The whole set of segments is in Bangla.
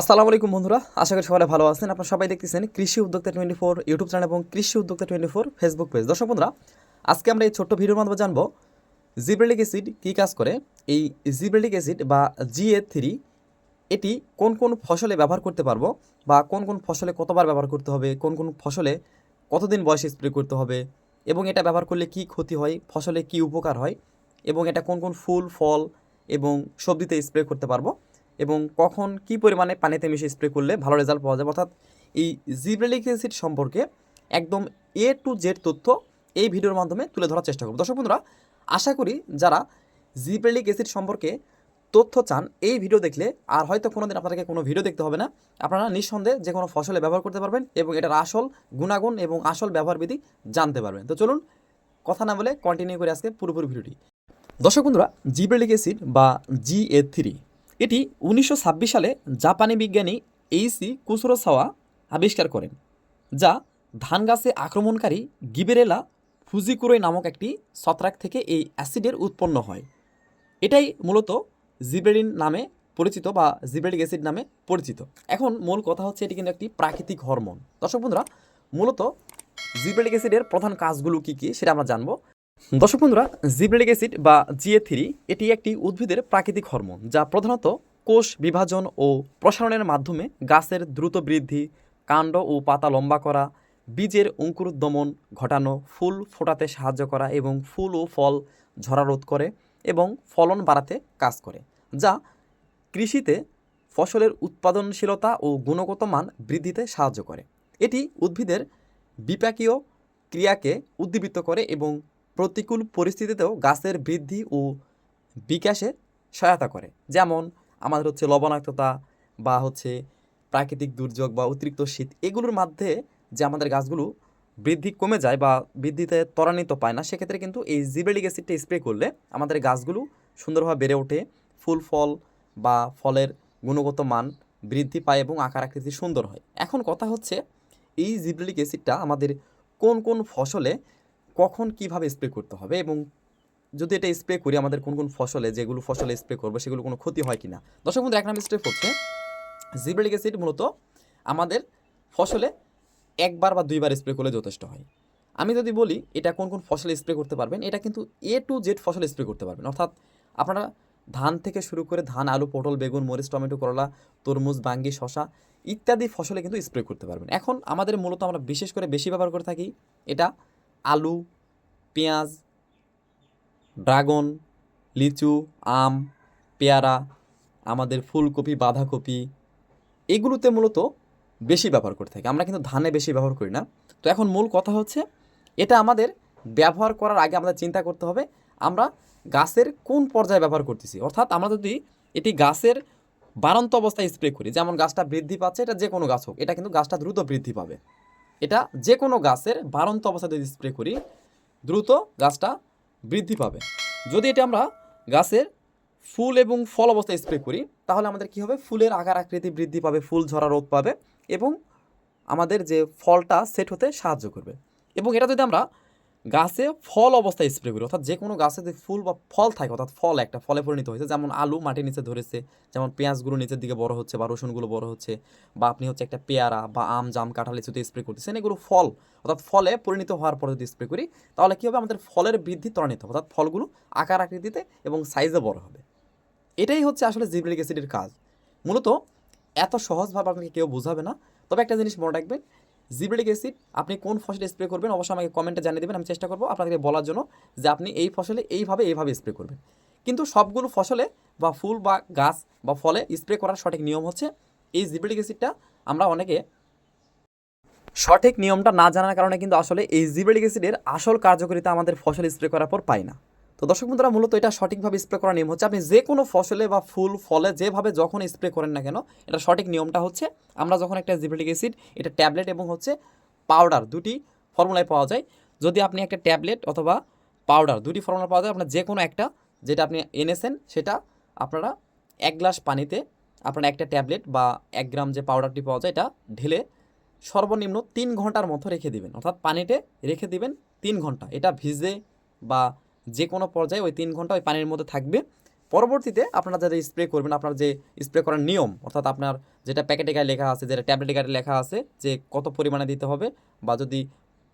আসসালামু আলাইকুম বন্ধুরা, আশা করি সবাই ভালো আছেন। আপনারা সবাই দেখতেছেন কৃষি উদ্যোক্তা টোয়েন্টি ফোর ইউটিউব চ্যানেল এবং কৃষি উদ্যোক্তা টোয়েন্টি ফোর ফেসবুক পেজ। দর্শক বন্ধুরা, আজকে আমরা এই ছোট্ট ভিডিওর মাধ্যমে জানব জিব্রেলিক অ্যাসিড কী কাজ করে? এই জিব্রেলিক অ্যাসিড বা জিএ থ্রি, এটি কোন কোন ফসলে ব্যবহার করতে পারব বা কোন কোন ফসলে কতবার ব্যবহার করতে হবে, কোন কোন ফসলে কতদিন বয়সে স্প্রে করতে হবে এবং এটা ব্যবহার করলে কি ক্ষতি হয়, ফসলে কি উপকার হয় এবং এটা কোন কোন ফুল, ফল এবং সবজিতে স্প্রে করতে পারব। এবং কখন কি পরিমাণে পানিতে মিশিয়ে স্প্রে করলে ভালো রেজাল্ট পাওয়া যাবে? অর্থাৎ এই জিব্রেলিক অ্যাসিড সম্পর্কে একদম এ টু জেড তথ্য এই ভিডিওর মাধ্যমে তুলে ধরার চেষ্টা করব। দর্শক বন্ধুরা, আশা করি যারা জিব্রেলিক অ্যাসিড সম্পর্কে তথ্য চান, এই ভিডিও দেখলে আর হয়তো কোনো দিন আপনাদেরকে কোনো ভিডিও দেখতে হবে না। আপনারা নিঃসন্দেহে যে কোনো ফসলে ব্যবহার করতে পারবেন এবং এটার আসল গুণাগুণ এবং আসল ব্যবহার বিধি জানতে পারবেন। তো চলুন কথা না বলে কন্টিনিউ করে আজকে পুরোপুরি ভিডিওটি। দর্শক বন্ধুরা, জিব্রেলিক অ্যাসিড বা জি এ থ্রি এটি উনিশশো ছাব্বিশ সালে জাপানি বিজ্ঞানী এইসি কুসুরোসাওয়া আবিষ্কার করেন, যা ধান গাছে আক্রমণকারী গিবেরেলা ফুজিকুরোই নামক একটি ছত্রাক থেকে এই অ্যাসিডের উৎপন্ন হয়। এটাই মূলত জিবেরিন নামে পরিচিত বা জিবেরিক অ্যাসিড নামে পরিচিত। এখন মূল কথা হচ্ছে এটি কিন্তু একটি প্রাকৃতিক হরমোন। দর্শক বন্ধুরা, মূলত জিবেরিক অ্যাসিডের প্রধান কাজগুলো কী কী সেটা আমরা জানব। দর্শক বন্ধুরা জিব্রেলিক অ্যাসিড বা জিএ থ্রি এটি একটি উদ্ভিদের প্রাকৃতিক হরমোন যা প্রধানত কোষ বিভাজন ও প্রসারণের মাধ্যমে গাছের দ্রুত বৃদ্ধি, কাণ্ড ও পাতা লম্বা করা, বীজের অঙ্কুরোদ্গমন ঘটানো, ফুল ফোটাতে সাহায্য করা এবং ফুল ও ফল ঝরা রোধ করে এবং ফলন বাড়াতে কাজ করে, যা কৃষিতে ফসলের উৎপাদনশীলতা ও গুণগত মান বৃদ্ধিতে সাহায্য করে। এটি উদ্ভিদের বিপাকীয় ক্রিয়াকে উদ্দীপিত করে এবং প্রতিকূল পরিস্থিতিতেও গাছের বৃদ্ধি ও বিকাশে সহায়তা করে। যেমন আমাদের হচ্ছে লবণাক্ততা বা হচ্ছে প্রাকৃতিক দুর্যোগ বা অতিরিক্ত শীত, এগুলোর মধ্যে যে আমাদের গাছগুলো বৃদ্ধি কমে যায় বা বৃদ্ধিতে ত্বরান্বিত পায় না, সেক্ষেত্রে কিন্তু এই জিবেলিক অ্যাসিডটা স্প্রে করলে আমাদের গাছগুলো সুন্দরভাবে বেড়ে ওঠে, ফুল, ফল বা ফলের গুণগত মান বৃদ্ধি পায় এবং আকার আকৃতি সুন্দর হয়। এখন কথা হচ্ছে, এই জিব্রেলিক অ্যাসিডটা আমাদের কোন কোন ফসলে কখন কীভাবে স্প্রে করতে হবে এবং যদি এটা স্প্রে করি আমাদের কোন কোন ফসলে যেগুলো ফসলে স্প্রে করব সেগুলো কোনো ক্ষতি হয় কি না দর্শক বন্ধু এক নম্বর স্টেপ হচ্ছে জিব্রেলিক অ্যাসিড মূলত আমাদের ফসলে একবার বা দুইবার স্প্রে করলে যথেষ্ট হয়। আমি যদি বলি এটা কোন কোন ফসলে স্প্রে করতে পারবেন, এটা কিন্তু এ টু জেড ফসলে স্প্রে করতে পারবেন। অর্থাৎ আপনারা ধান থেকে শুরু করে ধান, আলু, পটল, বেগুন, মরিচ, টমেটো, করলা, তরমুজ, বাঙ্গি শশা ইত্যাদি ফসলে কিন্তু স্প্রে করতে পারবেন। এখন আমাদের মূলত আমরা বিশেষ করে বেশি ব্যবহার করে থাকি এটা আলু, পেঁয়াজ, ড্রাগন, লিচু, আম, পেয়ারা, আমাদের ফুলকপি, বাঁধাকপি, এগুলোতে মূলত বেশি ব্যবহার করে থাকি। আমরা কিন্তু ধানে বেশি ব্যবহার করি না। তো এখন মূল কথা হচ্ছে, এটা আমাদের ব্যবহার করার আগে আমাদের চিন্তা করতে হবে, আমরা গাছের কোন পর্যায়ে ব্যবহার করতেছি। অর্থাৎ আমরা যদি এটি গাছের বাড়ন্ত অবস্থায় স্প্রে করি, যেমন গাছটা বৃদ্ধি পাচ্ছে, এটা যে কোনো গাছ হোক, এটা কিন্তু গাছটা দ্রুত বৃদ্ধি পাবে। এটা যে কোনো গাছের বাড়ন্ত অবস্থায় যদি স্প্রে করি, দ্রুত গাছটা বৃদ্ধি পাবে। যদি এটা আমরা গাছের ফুল এবং ফল অবস্থায় স্প্রে করি, তাহলে আমাদের কি হবে? ফুলের আকার আকৃতি বৃদ্ধি পাবে, ফুল ঝরা রোদ পাবে এবং আমাদের যে ফলটা সেট হতে সাহায্য করবে। এবং এটা যদি আমরা গাছে ফল অবস্থায় স্প্রে করি। অর্থাৎ যে কোনো গাছে যদি ফুল বা ফল থাকে, অর্থাৎ ফল একটা, ফলে পরিণত হয়েছে। যেমন আলু মাটির নিচে ধরেছে, যেমন পেঁয়াজগুলো নিচের দিকে বড় হচ্ছে বা রসুনগুলো বড় হচ্ছে, বা আপনি হচ্ছে একটা পেয়ারা বা আম, জাম, কাঁঠাল লিচুতে স্প্রে করতেছেন, এগুলো ফল, অর্থাৎ ফলে পরিণত হওয়ার পরে যদি স্প্রে করি, তাহলে কী হবে? আমাদের ফলের বৃদ্ধি ত্বরান্বিত হবে। অর্থাৎ ফলগুলো আকার আকৃতিতে এবং সাইজে বড় হবে। এটাই হচ্ছে আসলে জিবলিক অ্যাসিডের কাজ। মূলত এত সহজভাবে আপনাকে কেউ বোঝাবে না। তবে একটা জিনিস মনে রাখবেন জিবলিক অ্যাসিড, আপনি কোন ফসলে স্প্রে করবেন অবশ্যই আমাকে কমেন্টে জানিয়ে দেবেন, আমি চেষ্টা করব আপনাদেরকে বলার জন্য যে আপনি এই ফসলে এইভাবে এইভাবে স্প্রে করবেন। কিন্তু সবগুলো ফসলে বা ফুল বা গাছ বা ফলে স্প্রে করার সঠিক নিয়ম হচ্ছে, এই জিবলিক অ্যাসিডটা আমরা অনেকে সঠিক নিয়মটা না জানার কারণে কিন্তু আসলে এই জিবলিক অ্যাসিডের আসল কার্যকারিতা আমাদের ফসল স্প্রে করার পর পাই না। তো দর্শক বন্ধুরা, মূলত এটা সঠিকভাবে স্প্রে করার নিয়ম হচ্ছে আপনি যে কোনো ফসলে বা ফুল, ফলে যেভাবে যখন স্প্রে করেন না কেন, এটা সঠিক নিয়মটা হচ্ছে আমরা যখন একটা জিবলিক অ্যাসিড, এটা ট্যাবলেট এবং হচ্ছে পাউডার দুটি ফর্মুলায় পাওয়া যায়। যদি আপনি একটা ট্যাবলেট অথবা পাউডার দুটি ফর্মুলা পাওয়া যায়, আপনার যে কোনো একটা যেটা আপনি এনেছেন, সেটা আপনারা এক গ্লাস পানিতে আপনারা একটা ট্যাবলেট বা এক গ্রাম যে পাউডারটি পাওয়া যায়, এটা ঢেলে সর্বনিম্ন তিন ঘণ্টার মতো রেখে দিবেন। অর্থাৎ পানিতে রেখে দিবেন তিন ঘণ্টা। এটা ভিজে বা যে কোনো পর্যায়ে ওই তিন ঘণ্টা ওই পানির মধ্যে থাকবে। পরবর্তীতে আপনারা যারা স্প্রে করবেন, আপনার যে স্প্রে করার নিয়ম, অর্থাৎ আপনার যেটা প্যাকেটে গায়ে লেখা আছে, যেটা ট্যাবলেটে গায়ে লেখা আছে, যে কত পরিমাণে দিতে হবে বা যদি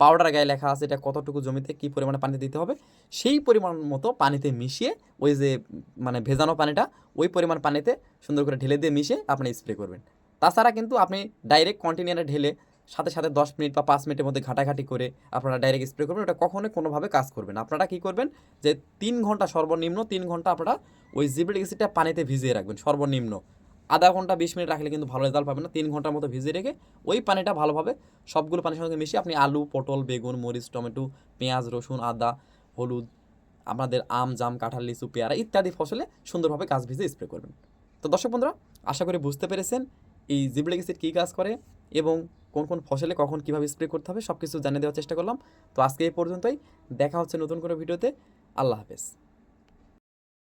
পাউডার গায়ে লেখা আছে, এটা কতটুকু জমিতে কী পরিমাণে পানি দিতে হবে, সেই পরিমাণ মতো পানিতে মিশিয়ে ওই যে মানে ভেজানো পানিটা, ওই পরিমাণ পানিতে সুন্দর করে ঢেলে দিয়ে মিশিয়ে আপনি স্প্রে করবেন। তাছাড়া কিন্তু আপনি ডাইরেক্ট কন্টিনিউয়ারে ঢেলে সাথে সাথে দশ মিনিট বা পাঁচ মিনিটের মধ্যে ঘাটাঘাটি করে আপনারা ডাইরেক্ট স্প্রে করবেন। ওটা কখনোই কোনোভাবে কাজ করবেন। আপনারা কী করবেন যে তিন ঘণ্টা সর্বনিম্ন তিন ঘণ্টা আপনারা ওই জিব্রিক অ্যাসিডটা পানিতে ভিজিয়ে রাখবেন সর্বনিম্ন। আধা ঘণ্টা বিশ মিনিট রাখলে কিন্তু ভালো রেজাল্ট পাবেন না। তিন ঘণ্টার মতো ভিজিয়ে রেখে ওই পানিটা ভালোভাবে সবগুলো পানির সঙ্গে মিশিয়ে আপনি আলু, পটল, বেগুন, মরিচ, টমেটো, পেঁয়াজ, রসুন, আদা, হলুদ আপনাদের আম, জাম, কাঁঠাল, লিচু, পেয়ারা ইত্যাদি ফসলে সুন্দরভাবে গাছ ভিজে স্প্রে করবেন। তো দর্শক বন্ধুরা, আশা করি বুঝতে পেরেছেন এই জিবলিক অ্যাসিড কী কাজ করে? এবং কোন কোন ফসলে কখন কীভাবে স্প্রে করতে হবে সব কিছু জানিয়ে দেওয়ার চেষ্টা করলাম। তো আজকে এই পর্যন্তই। দেখা হচ্ছে নতুন কোনো ভিডিওতে। আল্লাহ হাফেজ।